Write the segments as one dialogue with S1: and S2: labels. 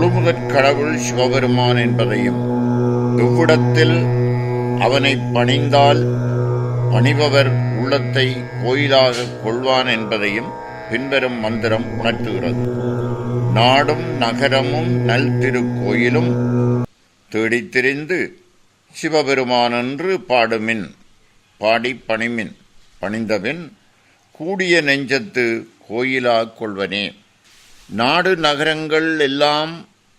S1: முழுமுதற் கடவுள் சிவபெருமான் என்பதையும் இவ்விடத்தில் அவனை பணிந்தால் பணிபவர் உள்ளத்தை கோயிலாக கொள்வான் என்பதையும் பின்வரும் மந்திரம் உணர்த்துகிறது. நாடும் நகரமும் நல் திருக்கோயிலும் தேடித்திரிந்து சிவபெருமானன்று பாடுமின் பாடி பணிமின் பணிந்தபின் கூடிய நெஞ்சத்து கோயிலாக கொள்வனே. நாடு நகரங்கள் எல்லாம்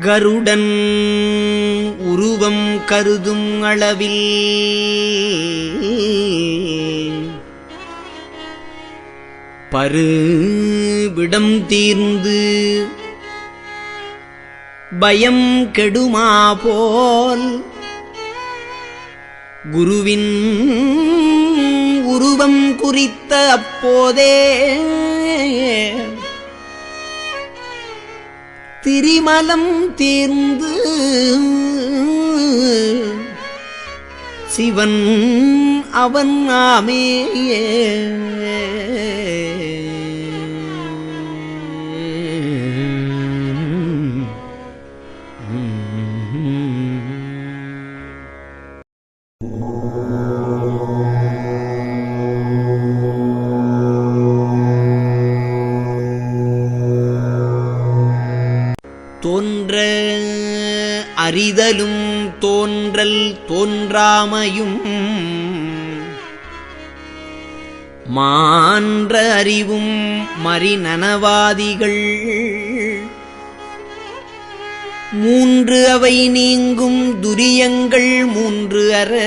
S2: கருடன் உருவம் கருதும் அளவில் பருவிடம் தீர்ந்து பயம் கெடுமா போல் குருவின் உருவம் குறித்த அப்போதே திரிமலம் தீர்ந்து சிவன் அவன் ஆமேயே. அறிதலும் தோன்றல் தோன்றாமையும் மான்ற அறிவும் மறிநனவாதிகள். மூன்று அவை நீங்கும் துரியங்கள் மூன்று அற.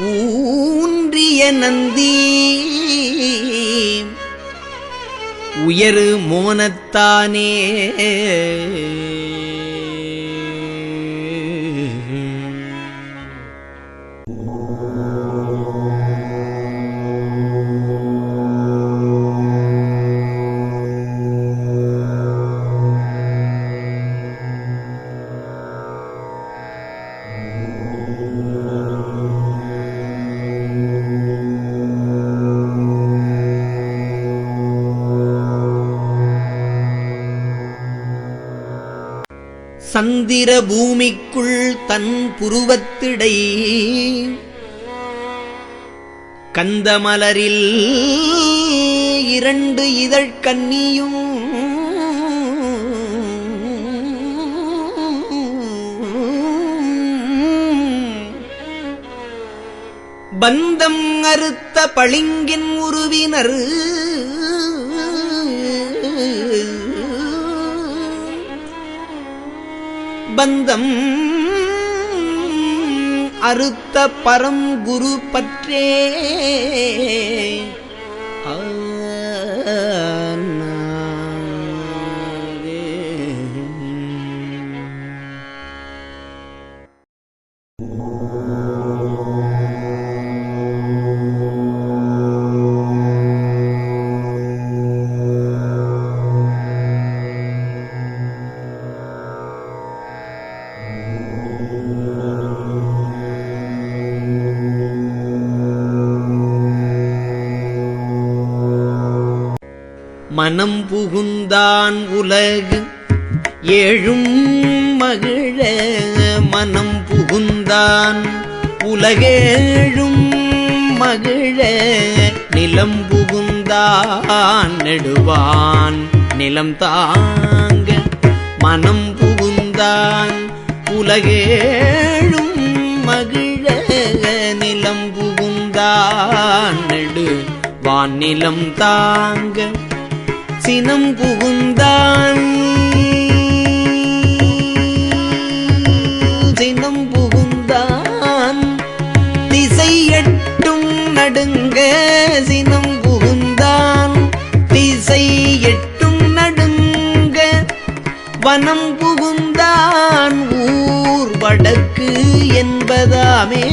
S2: ஊன்றிய நந்தி உயரு மோனத்தானே? சந்திர பூமிக்குள் தன் புருவத்திடை. கந்தமலரில் இரண்டு இதழ்கன்னியும் பந்தம் அறுத்த பளிங்கின் உருவினர். பந்தம் அறுத்த பரம் குரு பற்றே. மனம் புகுந்தான் உலகு. ஏழும் மகிழ மனம் புகுந்தான் உலகேழும் மகிழ. நிலம் புகுந்தான் நெடுவான் நிலம் தாங்க. மனம் புகுந்தான் உலகேழும் மகிழ. நிலம் புகுந்தான் நெடு வான் நிலம் தாங்க. சினம் புகுந்தான். சினம் புகுந்தான். திசை எட்டும் நடுங்க சினம் புகுந்தான். திசை எட்டும் நடுங்க வனம் புகுந்தான். ஊர் வடக்கு என்பதாமே.